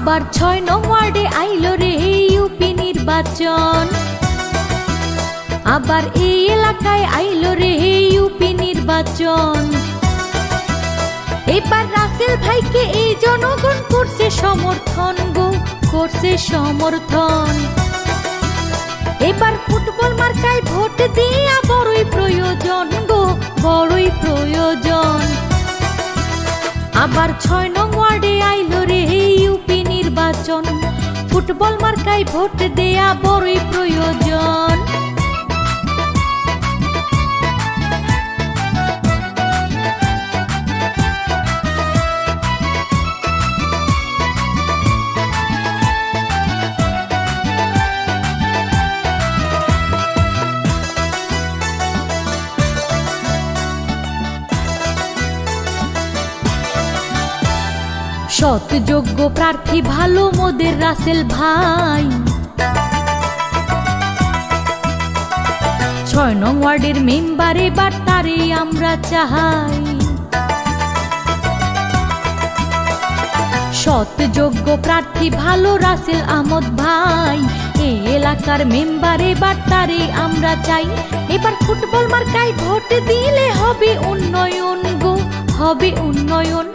আবার ছয় নং ওয়ার্ডে আইলো রে ইউপি নির্বাচন। আবার এই এলাকায় আইলো রে ইউপি নির্বাচন। এবার রাসেল ভাইকে এই জনগণ করছে সমর্থন গো, করছে সমর্থন। এবার ফুটবল মার্কায় ভোট দিয়া বড়ই প্রয়োজন গো, বড়ই প্রয়োজন। আবার ছয় নং ওয়ার্ডে আইলো নির্বাচন ফুটবল মার্কায় ভোট দেয়া বড়ই প্রয়োজন। সৎ যোগ্য প্রার্থী ভালো মোদের রাসেল ভাই। ছয় নং ওয়ার্ডের মেম্বার এবার তারে আমরা চাহাই সৎ যোগ্য প্রার্থী ভালো রাসেল আমদ ভাই। এই এলাকার মেম্বার এবার তারে আমরা চাই। এবার ফুটবল মার্কায় ভোট দিলে হবে উন্নয়ন গো, হবে উন্নয়ন।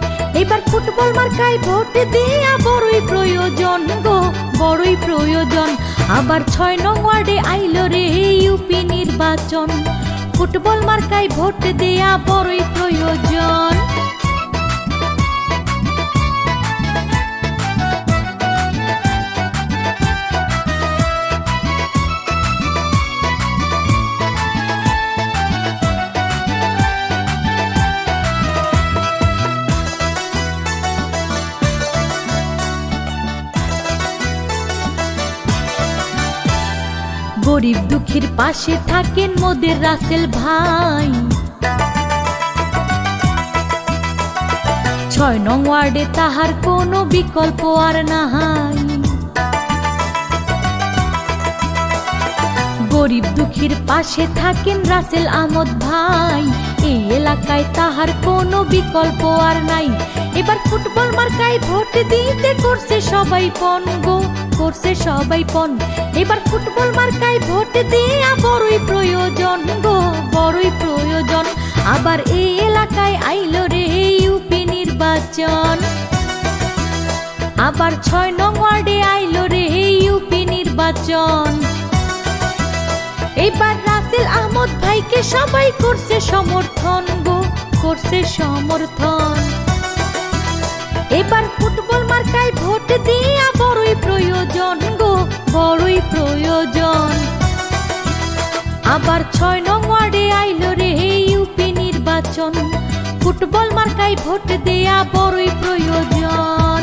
এবার ফুটবল মার্কায় ভোট দেয়া বড়ই প্রয়োজন গো, বড়ই প্রয়োজন। আবার ছয় নং ওয়ার্ডে আইল রে ইউপি নির্বাচন। ফুটবল মার্কায় ভোট দেয়া বড়ই প্রয়োজন। গরিব দুঃখীর পাশে থাকেন মোদের রাসেল ভাই। ছয় নং ওয়ার্ডে তাহার কোনো বিকল্প আর নাহাই গরিব দুঃখীর পাশে থাকেন রাসেল আমদ ভাই। এই এলাকায় তাহার কোনো বিকল্প আর নাই। এবার ফুটবল মার্কায় ভোট দিতে করছে সবাই পন গো করছে সবাই পন এবার ফুটবল মার্কায় ভোট দেয়া বড়ই প্রয়োজন গো, বড়ই প্রয়োজন। আবার এই এলাকায় আইলো রে ইউপি নির্বাচন। আবার ছয় নং ওয়ার্ডে আইলো রে ইউপি নির্বাচন। এবার রাসেল আহমদ ভাইকে সবাই করছে সমর্থন গো, করছে সমর্থন। এবার ফুটবল মার্কায় ভোট দিয়া বড়ই প্রয়োজন। আবার ছয় নং ওয়ার্ডে আইল রে ইউপি নির্বাচন। ফুটবল মার্কায় ভোট দেয়া বড়ই প্রয়োজন।